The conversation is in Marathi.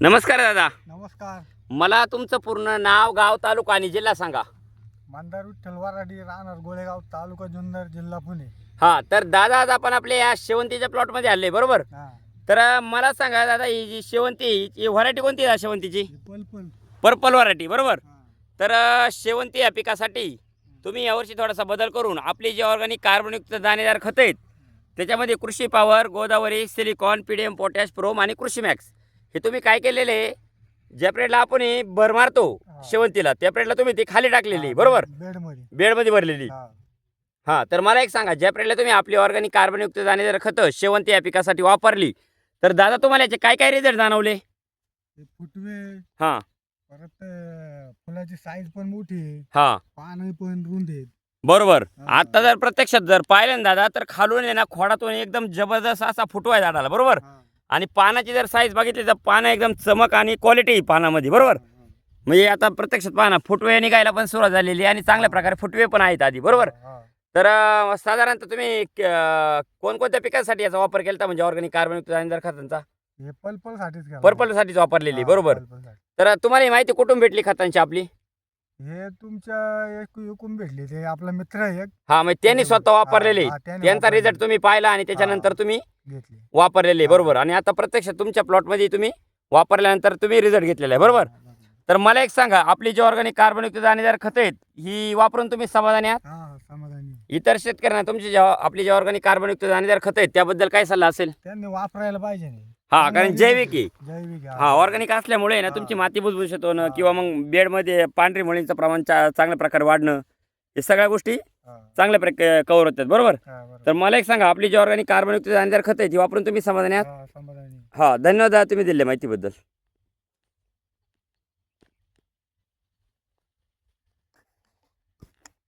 नमस्कार दादा. नमस्कार. मला तुमचं पूर्ण नाव गाव तालुका आणि जिल्हा सांगा. मंदार विठ्ठल वराडी राहणार गोळेगाव तालुका जुन्नर जिल्हा पुणे. हा तर दादा आज आपण आपल्या या शेवंतीच्या प्लॉटमध्ये आले बरोबर? हा. तर मला सांगा दादा ही जी शेवंती ही व्हरायटी कोणती आहे शेवंतीची? हे पलपल. पर्पल व्हरायटी बरोबर? हा. तर अं, शेवंती या पिकासाठी तुम्ही यावर्षी थोडासा बदल करून आपली जे ऑर्गॅनिक कार्बनयुक्त दाणेदार खतं आहेत त्याच्यामध्ये कृषी power Godavari silicon P D M potash PROM आणि कृषी मॅक्स हे तुम्ही काय केलेले? ज्या पिरियडला आपण हे भर मारतो हा. शेवंतीला त्या पिरियडला तुम्ही ती खाली टाकलेली बरोबर? बेडमध्ये बेडमध्ये भरलेली. हा. हां तर मला एक सांगा ज्या पिरियडला तुम्ही आपली ऑर्गॅनिक कार्बनयुक्त दाणेदार खतं शेवंती या पिकासाठी वापरली तर दादा तुम्हाला याचे काय काय रिझल्ट जाणवले? हे फुटवे हां. परत अं, फुलाची साईज पण मोठी आहे. हां. पानं पण रुंद आहेत. बरोबर. हा. आता जर प्रत्यक्षात जर पाहिलं ना दादा तर खालून आहे ना खोडातून एकदम जबरदस्त असा फुटवा आहे झाडाला बरोबर? हा. आणि पानाची जर साईज बघितली तर पानं एकदम चमक आणि क्वालिटी पानामध्ये बरोबर. म्हणजे आता प्रत्यक्षात पाना फुटवे निघायला पण सुरुवात झालेली आणि चांगल्या प्रकारे फुटवे पण आहेत आधी बरोबर. तर साधारणतः तुम्ही कोणकोणत्या पिकांसाठी याचा वापर केला म्हणजे ऑर्गॅनिक कार्बनयुक्त दाणेदार खतांचा हे. पर्पलसाठीच वापरलेली बरोबर. तर तुम्हाला ही माहिती कुठून भेटली खतांची आपली हे तुमच्या एक एकूण भेटले ते आपला मित्र आहे एक. हा मग त्यांनी स्वतः वापरलेले. हा, त्याने त्यांचा वापरलेले. रिझल्ट तुम्ही पाहिला आणि त्याच्यानंतर तुम्ही घेतले. वापरलेले हा. बरोबर. आणि आता प्रत्यक्ष तुमच्या प्लॉटमध्ये तुम्ही वापरल्यानंतर तुम्ही रिझल्ट घेतलेला आहे बरोबर? तर मला एक सांगा आपली जी ऑर्गॅनिक कार्बनयुक्त दाणेदार खतं आहेत ही वापरून तुम्ही समाधानी आहात? हा समाधानी इतर शेतकऱ्यांना तुमची जेव्हा आपली जी ऑर्गॅनिक कार्बनयुक्त दाणेदार खतं आहेत त्याबद्दल काय सल्ला असेल? त्यांनी वापरायला पाहिजे नाही हा कारण जैविक आहे. आहे. जैविक आहे, हा ऑर्गॅनिक असल्यामुळे ना तुमची. माती भुसभुशीत होणं हा. किंवा मग बेडमध्ये पांढरी मुळींचं प्रमाण चा- चांगल्या प्रकारे वाढणं हे सगळ्या गोष्टी हा, चांगल्या प्रकारे कव्हर होतात बरोबर? हा, बरोबर. तर मला एक सांगा आपली जी ऑर्गॅनिक कार्बनयुक्त दाणेदार खतं आहे ती वापरून तुम्ही समाधानी आहात? हा, समाधानी हा धन्यवाद दादा तुम्ही दिले माहितीबद्दल.